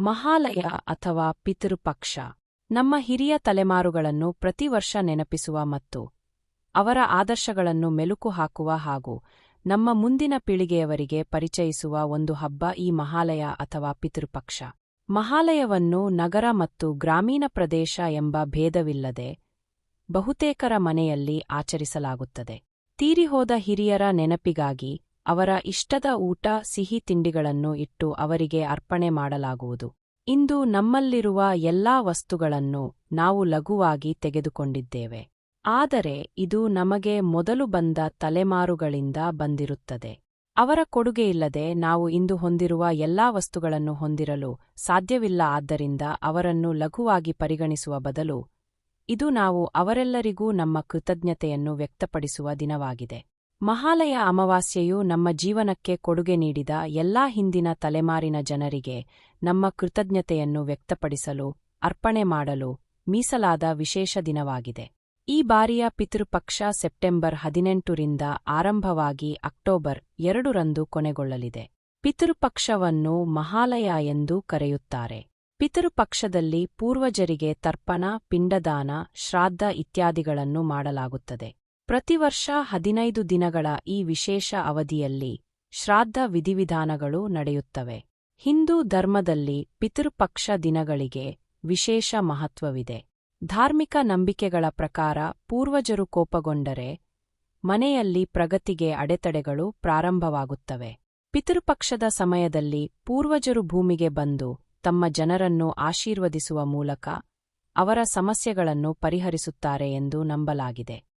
ಮಹಾಲಯ ಅಥವಾ ಪಿತೃಪಕ್ಷ ನಮ್ಮ ಹಿರಿಯ ತಲೆಮಾರುಗಳನ್ನು ಪ್ರತಿ ವರ್ಷ ನೆನಪಿಸುವ ಮತ್ತು ಅವರ ಆದರ್ಶಗಳನ್ನು ಮೆಲುಕು ಹಾಕುವ ಹಾಗೂ ನಮ್ಮ ಮುಂದಿನ ಪೀಳಿಗೆಯವರಿಗೆ ಪರಿಚಯಿಸುವ ಒಂದು ಹಬ್ಬ ಈ ಮಹಾಲಯ ಅಥವಾ ಪಿತೃಪಕ್ಷ. ಮಹಾಲಯವನ್ನು ನಗರ ಮತ್ತು ಗ್ರಾಮೀಣ ಪ್ರದೇಶ ಎಂಬ ಭೇದವಿಲ್ಲದೆ ಬಹುತೇಕರ ಮನೆಯಲ್ಲಿ ಆಚರಿಸಲಾಗುತ್ತದೆ. ತೀರಿಹೋದ ಹಿರಿಯರ ನೆನಪಿಗಾಗಿ ಅವರ ಇಷ್ಟದ ಊಟ, ಸಿಹಿ ತಿಂಡಿಗಳನ್ನು ಇಟ್ಟು ಅವರಿಗೆ ಅರ್ಪಣೆ ಮಾಡಲಾಗುವುದು. ಇಂದು ನಮ್ಮಲ್ಲಿರುವ ಎಲ್ಲಾ ವಸ್ತುಗಳನ್ನು ನಾವು ಲಘುವಾಗಿ ತೆಗೆದುಕೊಂಡಿದ್ದೇವೆ. ಆದರೆ ಇದು ನಮಗೆ ಮೊದಲು ಬಂದ ತಲೆಮಾರುಗಳಿಂದ ಬಂದಿರುತ್ತದೆ. ಅವರ ಕೊಡುಗೆಯಿಲ್ಲದೆ ನಾವು ಇಂದು ಹೊಂದಿರುವ ಎಲ್ಲಾ ವಸ್ತುಗಳನ್ನು ಹೊಂದಿರಲು ಸಾಧ್ಯವಿಲ್ಲ. ಆದ್ದರಿಂದ ಅವರನ್ನು ಲಘುವಾಗಿ ಪರಿಗಣಿಸುವ ಬದಲು ಇದು ನಾವು ಅವರೆಲ್ಲರಿಗೂ ನಮ್ಮ ಕೃತಜ್ಞತೆಯನ್ನು ವ್ಯಕ್ತಪಡಿಸುವ ದಿನವಾಗಿದೆ. ಮಹಾಲಯ ಅಮಾವಾಸ್ಯೆಯು ನಮ್ಮ ಜೀವನಕ್ಕೆ ಕೊಡುಗೆ ನೀಡಿದ ಎಲ್ಲಾ ಹಿಂದಿನ ತಲೆಮಾರಿನ ಜನರಿಗೆ ನಮ್ಮ ಕೃತಜ್ಞತೆಯನ್ನು ವ್ಯಕ್ತಪಡಿಸಲು, ಅರ್ಪಣೆ ಮಾಡಲು ಮೀಸಲಾದ ವಿಶೇಷ ದಿನವಾಗಿದೆ. ಈ ಬಾರಿಯ ಪಿತೃಪಕ್ಷ ಸೆಪ್ಟೆಂಬರ್ ಹದಿನೆಂಟರಿಂದ ಆರಂಭವಾಗಿ ಅಕ್ಟೋಬರ್ ಎರಡರಂದು ಕೊನೆಗೊಳ್ಳಲಿದೆ. ಪಿತೃಪಕ್ಷವನ್ನು ಮಹಾಲಯ ಎಂದು ಕರೆಯುತ್ತಾರೆ. ಪಿತೃಪಕ್ಷದಲ್ಲಿ ಪೂರ್ವಜರಿಗೆ ತರ್ಪಣ, ಪಿಂಡದಾನ, ಶ್ರಾದ್ದ ಇತ್ಯಾದಿಗಳನ್ನು ಮಾಡಲಾಗುತ್ತದೆ. ಪ್ರತಿವರ್ಷ ಹದಿನೈದು ದಿನಗಳ ಈ ವಿಶೇಷ ಅವಧಿಯಲ್ಲಿ ಶ್ರಾದ್ದ ವಿಧಿವಿಧಾನಗಳು ನಡೆಯುತ್ತವೆ. ಹಿಂದೂ ಧರ್ಮದಲ್ಲಿ ಪಿತೃಪಕ್ಷ ದಿನಗಳಿಗೆ ವಿಶೇಷ ಮಹತ್ವವಿದೆ. ಧಾರ್ಮಿಕ ನಂಬಿಕೆಗಳ ಪ್ರಕಾರ ಪೂರ್ವಜರು ಕೋಪಗೊಂಡರೆ ಮನೆಯಲ್ಲಿ ಪ್ರಗತಿಗೆ ಅಡೆತಡೆಗಳು ಪ್ರಾರಂಭವಾಗುತ್ತವೆ. ಪಿತೃಪಕ್ಷದ ಸಮಯದಲ್ಲಿ ಪೂರ್ವಜರು ಭೂಮಿಗೆ ಬಂದು ತಮ್ಮ ಜನರನ್ನು ಆಶೀರ್ವದಿಸುವ ಮೂಲಕ ಅವರ ಸಮಸ್ಯೆಗಳನ್ನು ಪರಿಹರಿಸುತ್ತಾರೆ ಎಂದು ನಂಬಲಾಗಿದೆ.